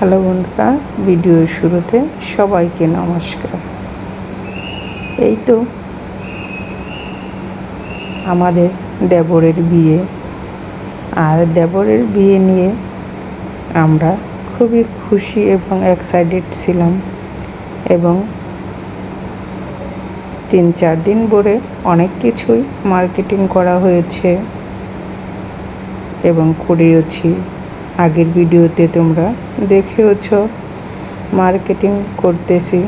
Hello বন্ধুরা, ভিডিওর শুরুতে সবাইকে নমস্কার। এই তো আমাদের দেবরের বিয়ে। আর দেবরের বিয়ে নিয়ে আমরা খুবই খুশি এবং এক্সাইটেড ছিলাম এবং তিন চার দিন ধরে অনেক কিছুই মার্কেটিং করা হয়েছে এবং করেওছি। আগের ভিডিওতে তোমরা দেখেওছ মার্কেটিং করতেছি।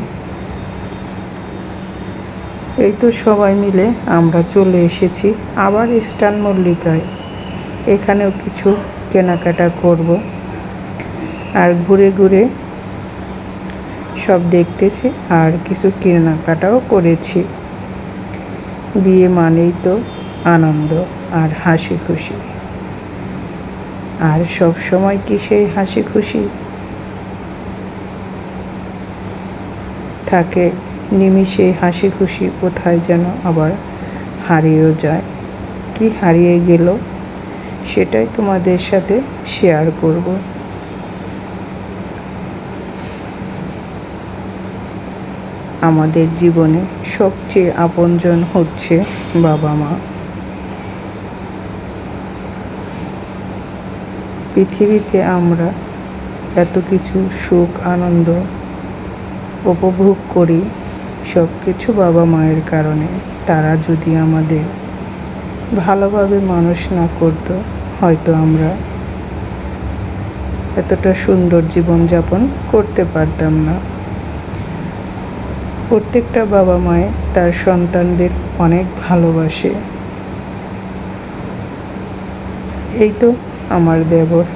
এই তো সবাই মিলে আমরা চলে এসেছি আবার ইস্টার্ন মল্লিকায়। এখানেও কিছু কেনাকাটা করব। আর ঘুরে ঘুরে সব দেখতেছি আর কিছু কেনাকাটাও করেছি। বিয়ে মানেই তো আনন্দ আর হাসি খুশি। আর সব সময় কি সেই হাসি খুশি? থাকে নিমিষে হাসি খুশি কোথায় যেন আবার হারিয়েও যায়। কি হারিয়ে গেল? সেটাই তোমাদের সাথে শেয়ার করব। আমাদের জীবনে সবচেয়ে আপনজন হচ্ছে বাবা মা। পৃথিবীতে আমরা এত কিছু সুখ, আনন্দ উপভোগ করি সব কিছু বাবা মায়ের কারণে। তারা যদি আমাদের ভালোভাবে মানুষ না করতো, হয়তো আমরা এতটা সুন্দর জীবনযাপন করতে পারতাম না। প্রত্যেকটা বাবা মায়ে তার সন্তানদের অনেক ভালোবাসে। এই তো আমার দেবর।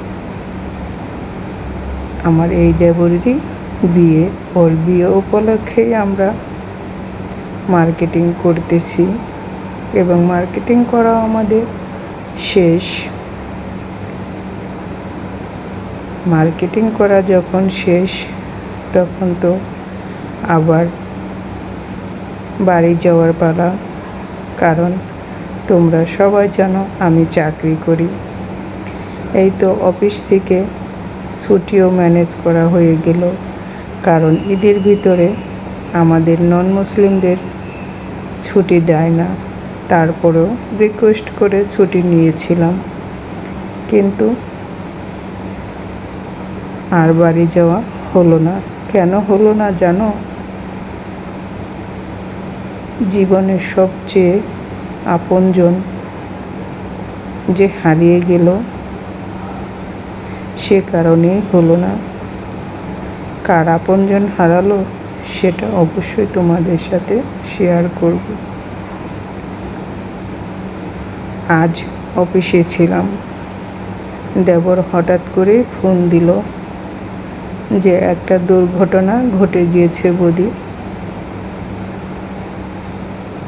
আমার এই দেবরেরই বিয়ে ওর বিয়ে উপলক্ষেই আমরা মার্কেটিং করতেছি এবং মার্কেটিং করা আমাদের শেষ। মার্কেটিং করা যখন শেষ, তখন তো আবার বাড়ি যাওয়ার পালা। কারণ তোমরা সবাই জানো আমি চাকরি করি। এই তো অফিস থেকে ছুটিও ম্যানেজ করা হয়ে গেল। কারণ ঈদের ভিতরে আমাদের নন মুসলিমদের ছুটি দেয় না। তারপরেও রিকোয়েস্ট করে ছুটি নিয়েছিলাম। কিন্তু আর বাড়ি যাওয়া হলো না। কেন হলো না জানো? জীবনের সবচেয়ে আপনজন যে হারিয়ে গেল সে কারণে হলো না। কার আপনজন হারালো, সেটা অবশ্যই তোমাদের সাথে শেয়ার করব। আজ অফিসে ছিলাম। দেবর হঠাৎ করে ফোন দিল যে একটা দুর্ঘটনা ঘটে গিয়েছে বদি।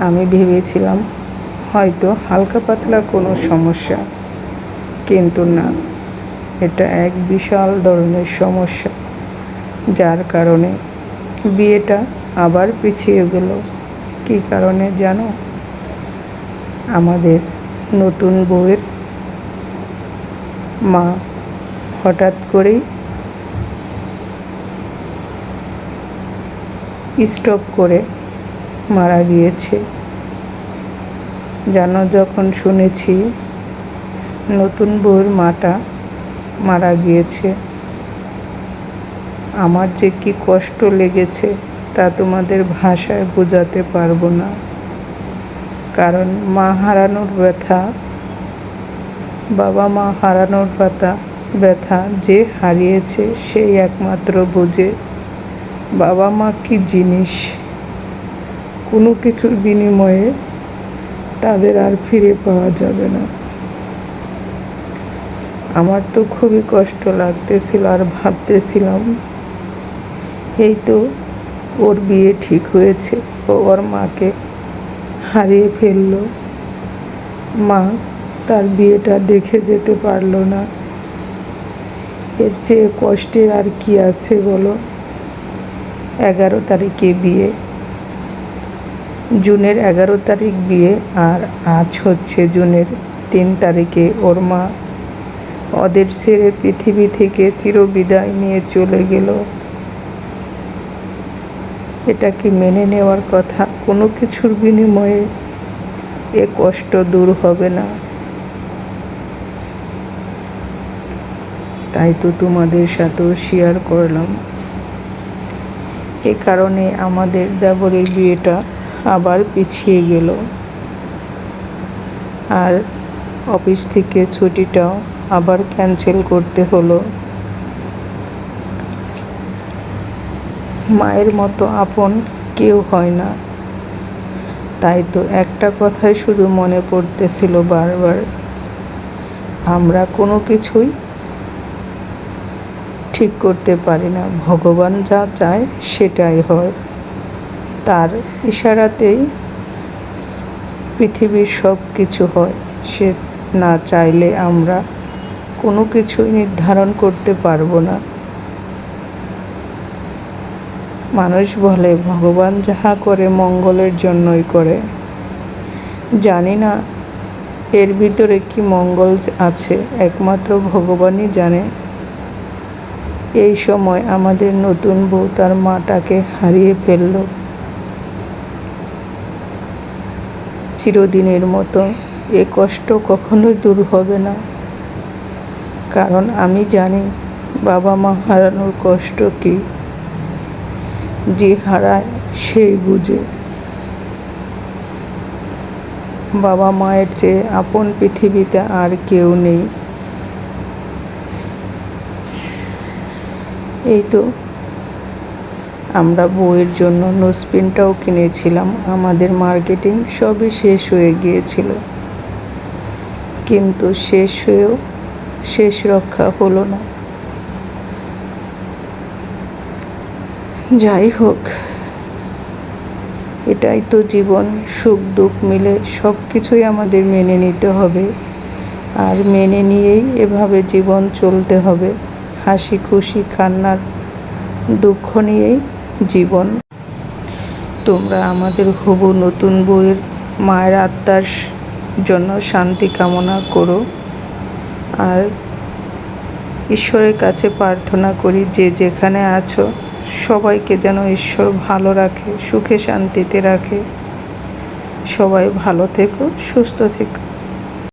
আমি ভেবেছিলাম হয়তো হালকা পাতলা কোনো সমস্যা, কিন্তু না। এটা এক বিশাল ধরনের সমস্যা, যার কারণে বিয়েটা আবার পিছিয়ে গেল। কী কারণে জানো? আমাদের নতুন বউয়ের মা হঠাৎ করেই স্ট্রোক করে মারা গিয়েছে। জানো, যখন শুনেছি নতুন বউয়ের মাটা মারা গিয়েছে। আমার যে কি কষ্ট লেগেছে তা তোমাদের ভাষায় বোঝাতে পারব না। কারণ মা হারানোর ব্যথা, বাবা মা হারানোর ব্যথা ব্যথা যে হারিয়েছে সেই একমাত্র বোঝে। বাবা মা কি জিনিস? কোনো কিছুর বিনিময়ে তাদের আর ফিরে পাওয়া যাবে না। আমার তো খুবই কষ্ট লাগতেছিল আর ভাবতেছিলাম, এই তো ওর বিয়ে ঠিক হয়েছে। ও ওর মাকে হারিয়ে ফেলল। মা তার বিয়েটা দেখে যেতে পারল না। এর চেয়ে কষ্টের আর কি আছে বলো? এগারো তারিখে বিয়ে। জুনের এগারো তারিখ বিয়ে আর আজ হচ্ছে জুনের তিন তারিখে ওর মা ওদের ছেড়ে পৃথিবী থেকে চিরবিদায় নিয়ে চলে গেল। এটা কি মেনে নেওয়ার কথা? কোনো কিছুর বিনিময়ে এ কষ্ট দূর হবে না। তাই তো তোমাদের সাথেও শেয়ার করলাম। এ কারণে আমাদের দেবরের বিয়েটা আবার পিছিয়ে গেল। আর অফিস থেকে ছুটিটাও আবার ক্যান্সেল করতে হলো। মায়ের মতো আপন কেউ হয় না। তাই তো একটা কথাই শুধু মনে পড়তেছিল বারবার। আমরা কোনো কিছুই ঠিক করতে পারি না। ভগবান যা চায় সেটাই হয়। তার ইশারাতেই পৃথিবীর সব কিছু হয়। সে না চাইলে আমরা কোনো কিছুই নির্ধারণ করতে পারব না। মানুষ বলে, ভগবান যাহা করে, মঙ্গলের জন্যই করে। জানি না, এর ভিতরে কি মঙ্গল আছে, একমাত্র ভগবানই জানে। এই সময় আমাদের নতুন বউ তার মাটাকে হারিয়ে ফেলল। চিরদিনের মতো এ কষ্ট কখনোই দূর হবে না। কারণ আমি জানি বাবা মা হারানোর কষ্ট কি। যে হারায় সেই বুঝে। বাবা মায়ের চেয়ে আপন পৃথিবীতে আর কেউ নেই। এই তো আমরা বইয়ের জন্য নোসপিনটাও কিনেছিলাম। আমাদের মার্কেটিং সবই শেষ হয়ে গিয়েছিল। কিন্তু শেষ হয়েও শেষ রক্ষা হলো না। যাই হোক, এটাই তো জীবন, সুখ, দুঃখ মিলে সব কিছুই আমাদের মেনে নিতে হবে। আর মেনে নিয়েই এভাবে জীবন চলতে হবে। হাসি, খুশি, কান্নার দুঃখ নিয়েই জীবন। তোমরা আমাদের হবু নতুন বইয়ের মায়ের আত্মার জন্য শান্তি কামনা করো। আর ঈশ্বরের কাছে প্রার্থনা করি, যে যেখানে আছো, সবাইকে যেন ঈশ্বর ভালো রাখে, সুখে শান্তিতে রাখে। সবাই ভালো থেকো, সুস্থ থেকো।